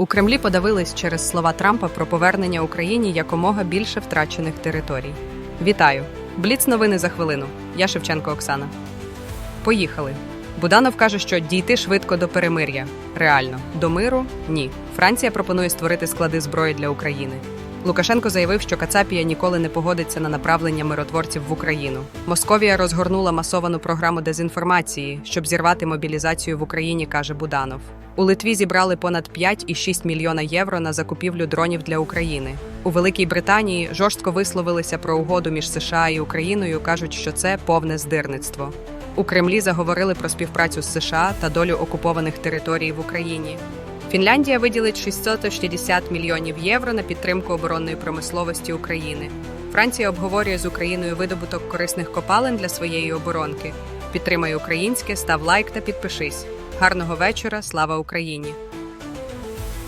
У Кремлі подавились через слова Трампа про повернення Україні якомога більше втрачених територій. Вітаю! Бліц новини за хвилину. Я Шевченко Оксана. Поїхали. Буданов каже, що дійти швидко до перемир'я. Реально, до миру ні. Франція пропонує створити склади зброї для України. Лукашенко заявив, що Кацапія ніколи не погодиться на направлення миротворців в Україну. Московія розгорнула масовану програму дезінформації, щоб зірвати мобілізацію в Україні, каже Буданов. У Литві зібрали понад 5,6 мільйона євро на закупівлю дронів для України. У Великій Британії жорстко висловилися про угоду між США і Україною. кажуть, що це повне здирництво. У Кремлі заговорили про співпрацю з США та долю окупованих територій в Україні. Фінляндія виділить 660 мільйонів євро на підтримку оборонної промисловості України. Франція обговорює з Україною видобуток корисних копалин для своєї оборонки. Підтримай українське, став лайк та підпишись. Гарного вечора, слава Україні!